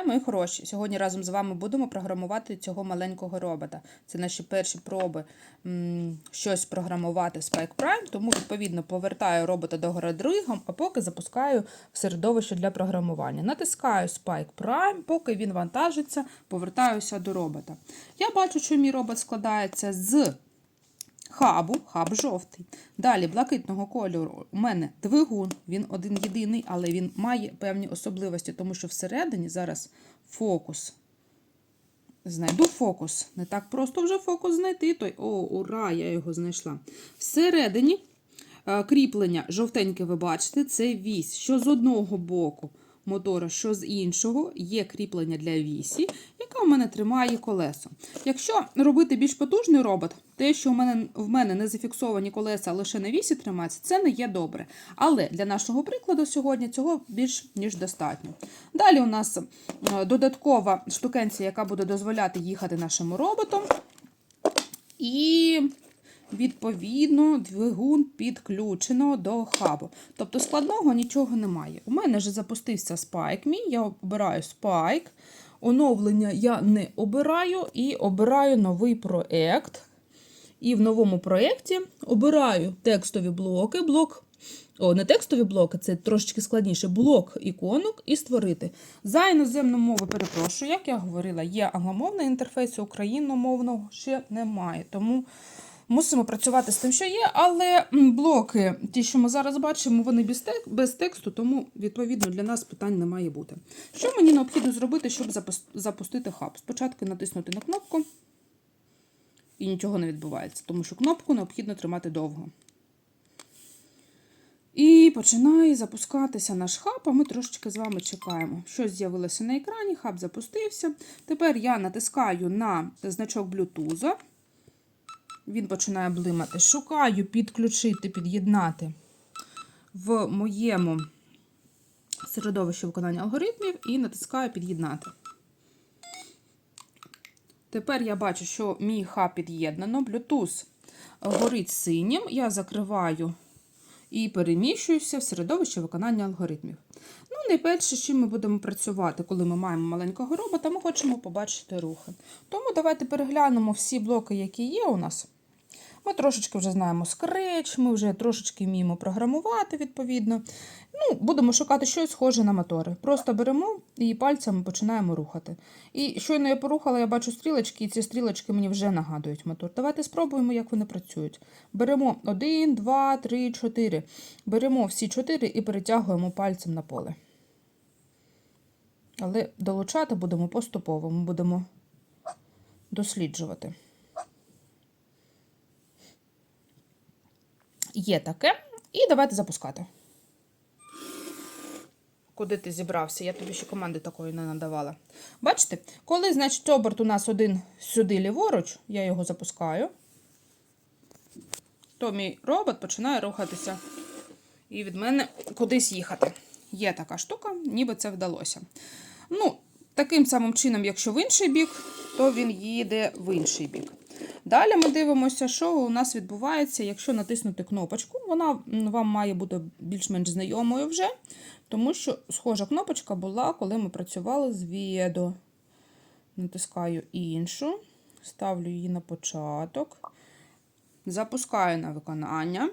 Вітаю, мої хороші! Сьогодні разом з вами будемо програмувати цього маленького робота. Це наші перші проби м, щось програмувати в Spike Prime, тому відповідно повертаю робота до гори дригом, а поки запускаю в середовище для програмування. Натискаю Spike Prime, поки він вантажиться, повертаюся до робота. Я бачу, що мій робот складається з хабу, хаб жовтий. Далі блакитного кольору у мене двигун, він один єдиний, але він має певні особливості, тому що всередині зараз фокус. Знайду фокус. Не так просто вже фокус знайти. Той, О, ура, я його знайшла. Всередині е, кріплення жовтеньке, ви бачите, це вісь. Що з одного боку мотора, що з іншого є кріплення для вісі, яка у мене тримає колесо. Якщо робити більш потужний робот, те, що в мене, в мене не зафіксовані колеса, а лише на вісі тримаються, це не є добре. Але для нашого прикладу сьогодні цього більш ніж достатньо. Далі у нас е, додаткова штукенція, яка буде дозволяти їхати нашому роботу. І відповідно двигун підключено до хабу. Тобто складного нічого немає. У мене вже запустився спайк мій, я обираю спайк. Оновлення я не обираю і обираю новий проект. І в новому проєкті обираю текстові блоки, блок. О, не текстові блоки, це трошечки складніше. Блок іконок і створити. За іноземну мову перепрошую, як я говорила, є англомовний інтерфейс, україномовного ще немає. Тому мусимо працювати з тим, що є. Але блоки, ті, що ми зараз бачимо, вони без, тек- без тексту, тому відповідно для нас питань не має бути. Що мені необхідно зробити, щоб запустити хаб? Спочатку натиснути на кнопку і нічого не відбувається, тому що кнопку необхідно тримати довго. І починає запускатися наш хаб, а ми трошечки з вами чекаємо. Щось з'явилося на екрані, хаб запустився. Тепер я натискаю на значок Bluetooth. Він починає блимати. Шукаю підключити, під'єднати в моєму середовищі виконання алгоритмів і натискаю під'єднати. Тепер я бачу, що мій хаб під'єднано. Bluetooth горить синім. Я закриваю і переміщуюся в середовище виконання алгоритмів. Ну, найперше, з чим ми будемо працювати, коли ми маємо маленького робота, ми хочемо побачити рухи. Тому давайте переглянемо всі блоки, які є у нас. Ми трошечки вже знаємо Scratch, ми вже трошечки вміємо програмувати, відповідно. Ну, Будемо шукати щось схоже на мотори. Просто беремо і пальцями починаємо рухати. І щойно я порухала, я бачу стрілочки, і ці стрілочки мені вже нагадують мотор. Давайте спробуємо, як вони працюють. Беремо 1, 2, 3, 4. Беремо всі 4 і перетягуємо пальцем на поле. Але долучати будемо поступово, ми будемо досліджувати. Є таке. І давайте запускати. Куди ти зібрався? Я тобі ще команди такої не надавала. Бачите, коли, значить, оберт у нас один сюди ліворуч, я його запускаю, то мій робот починає рухатися і від мене кудись їхати. Є така штука, ніби це вдалося. Ну, таким самим чином, якщо в інший бік, то він їде в інший бік. Далі ми дивимося, що у нас відбувається, якщо натиснути кнопочку. Вона вам має бути більш-менш знайомою вже, тому що схожа кнопочка була, коли ми працювали з відео. Натискаю іншу, ставлю її на початок, запускаю на виконання.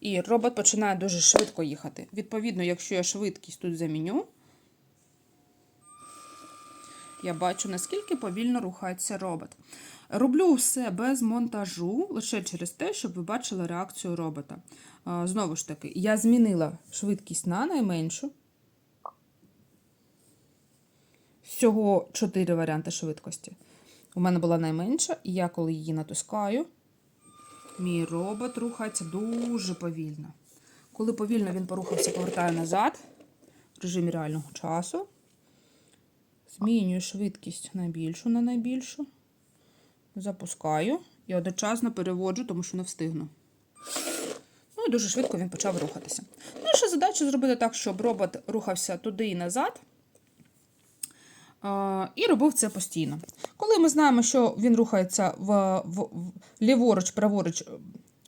І робот починає дуже швидко їхати. Відповідно, якщо я швидкість тут заміню, я бачу, наскільки повільно рухається робот. Роблю все без монтажу, лише через те, щоб ви бачили реакцію робота. Знову ж таки, я змінила швидкість на найменшу. Всього 4 варіанти швидкості. У мене була найменша, і я, коли її натискаю, мій робот рухається дуже повільно. Коли повільно він порухався, повертаю назад в режимі реального часу. Змінюю швидкість на більшу на найбільшу. Запускаю і одночасно переводжу, тому що не встигну. Ну і дуже швидко він почав рухатися. Наша задача зробити так, щоб робот рухався туди і назад. І робив це постійно. Коли ми знаємо, що він рухається в, в, в ліворуч, праворуч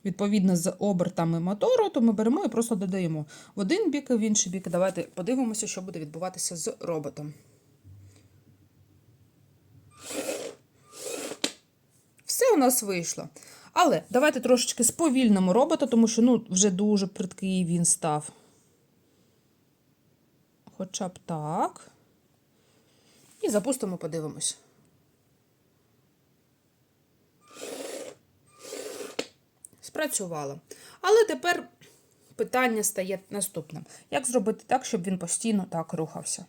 відповідно з обертами мотору, то ми беремо і просто додаємо в один бік і в інший бік. Давайте подивимося, що буде відбуватися з роботом. Все у нас вийшло. Але давайте трошечки сповільнимо робота, тому що ну, вже дуже придкий він став. Хоча б так. І запустимо, подивимось. Спрацювало. Але тепер питання стає наступним: як зробити так, щоб він постійно так рухався?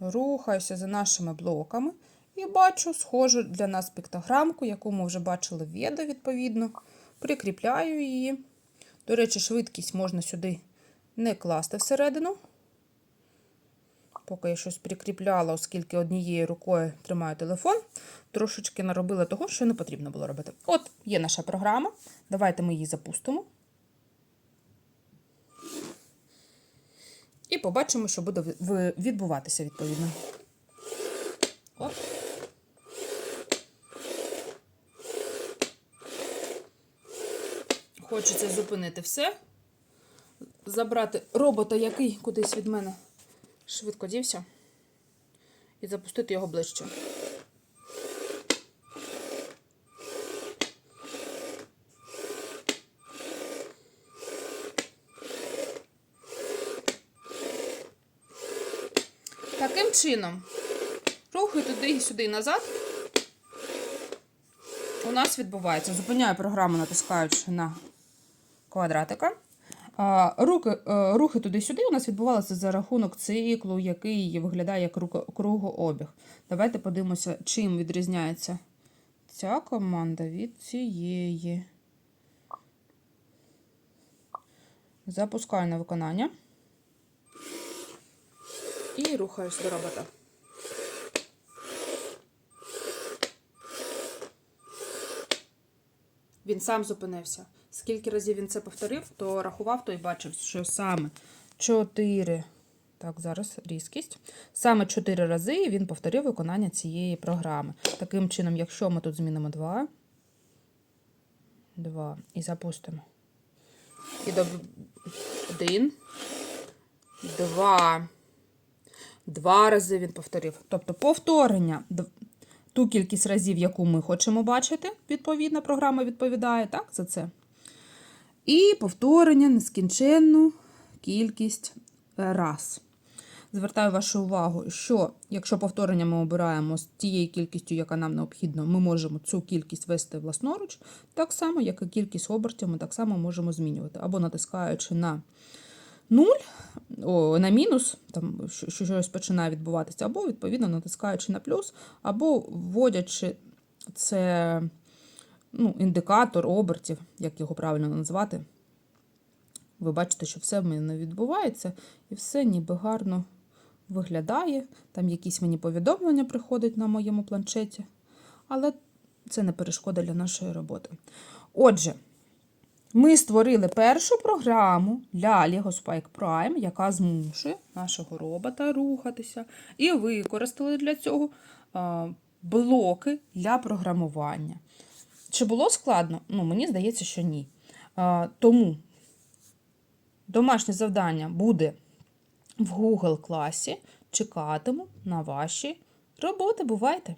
Рухаюся за нашими блоками і бачу схожу для нас піктограмку, яку ми вже бачили в відео, відповідно. Прикріпляю її. До речі, швидкість можна сюди не класти всередину. Поки я щось прикріпляла, оскільки однією рукою тримаю телефон, трошечки наробила того, що не потрібно було робити. От є наша програма. Давайте ми її запустимо. І побачимо, що буде відбуватися відповідно. Оп. Хочеться зупинити все. Забрати робота, який кудись від мене швидко дівся, і запустити його ближче. Таким чином, рухай туди і сюди і назад. У нас відбувається. Зупиняю програму, натискаючи на квадратика. Руки, е, рухи туди-сюди у нас відбувалися за рахунок циклу, який виглядає як кругообіг. Давайте подивимося, чим відрізняється ця команда від цієї. Запускаю на виконання. І рухаюсь до робота. Він сам зупинився. Скільки разів він це повторив, то рахував, то і бачив, що саме 4. Так, зараз різкість. Саме 4 рази він повторив виконання цієї програми. Таким чином, якщо ми тут змінимо 2, 2 і запустимо. І до 1, 2. Два рази він повторив. Тобто повторення ту кількість разів, яку ми хочемо бачити, відповідна програма відповідає так, за це. І повторення нескінченну кількість раз. Звертаю вашу увагу, що якщо повторення ми обираємо з тією кількістю, яка нам необхідна, ми можемо цю кількість вести власноруч, так само, як і кількість обертів, ми так само можемо змінювати. Або натискаючи на 0, о, на мінус, там що щось починає відбуватися, або відповідно натискаючи на плюс, або вводячи це ну, індикатор обертів, як його правильно назвати. Ви бачите, що все в мене відбувається, і все ніби гарно виглядає. Там якісь мені повідомлення приходять на моєму планшеті, але це не перешкода для нашої роботи. Отже, ми створили першу програму для Lego Spike Prime, яка змушує нашого робота рухатися, і використали для цього блоки для програмування. Чи було складно? Ну, мені здається, що ні. Тому домашнє завдання буде в Google класі. Чекатиму на ваші роботи. Бувайте!